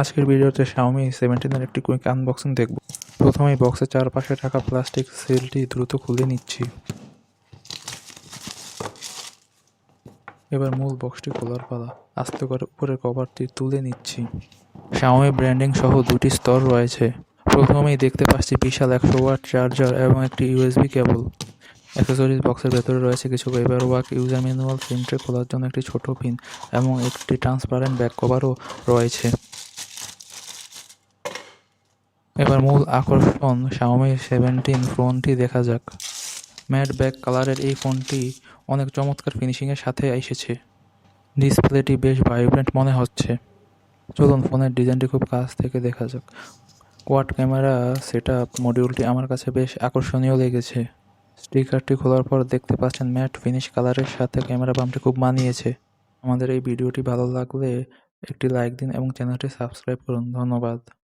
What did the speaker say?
আজকের ভিডিওতে Xiaomi 17 এর একটি কুইক আনবক্সিং দেখব। প্রথমেই বক্সের চারপাশে থাকা প্লাস্টিক সিলটি দ্রুত খুলে নিচ্ছি। এবার মূল বক্সটি খোলার পালা। আস্তে করে উপরের কভারটি তুলে নিচ্ছি। Xiaomi ব্র্যান্ডিং সহ দুটি স্তর রয়েছে। প্রথমেই দেখতে পাচ্ছি বিশাল একশো ওয়াট চার্জার এবং একটি ইউএসবি কেবল অ্যাক্সেসরিজ বক্সের ভেতরে রয়েছে কিছু পেপার ওয়ার্ক ইউজার ম্যানুয়াল প্রিন্টে খোলার জন্য একটি ছোট পিন এবং একটি ট্রান্সপারেন্ট ব্যাক কভারও রয়েছে। এবার মূল আকর্ষণ Xiaomi 17 ফোনটি দেখা যাক। ম্যাট ব্যাক কালারের এই ফোনটি অনেক চমৎকার ফিনিশিংয়ের সাথে এসেছে। ডিসপ্লেটি বেশ ভাইব্রেন্ট মনে হচ্ছে। চলুন ফোনের ডিজাইনটি খুব কাছ থেকে দেখা যাক। কোয়াড ক্যামেরা সেটআপ মডিউলটি আমার কাছে বেশ আকর্ষণীয় লেগেছে। স্টিকারটি খোলার পর দেখতে পাচ্ছেন ম্যাট ফিনিশ কালারের সাথে ক্যামেরা বামটি খুব মানিয়েছে। আমাদের এই ভিডিওটি ভালো লাগলে একটি লাইক দিন এবং চ্যানেলটি সাবস্ক্রাইব করুন। ধন্যবাদ।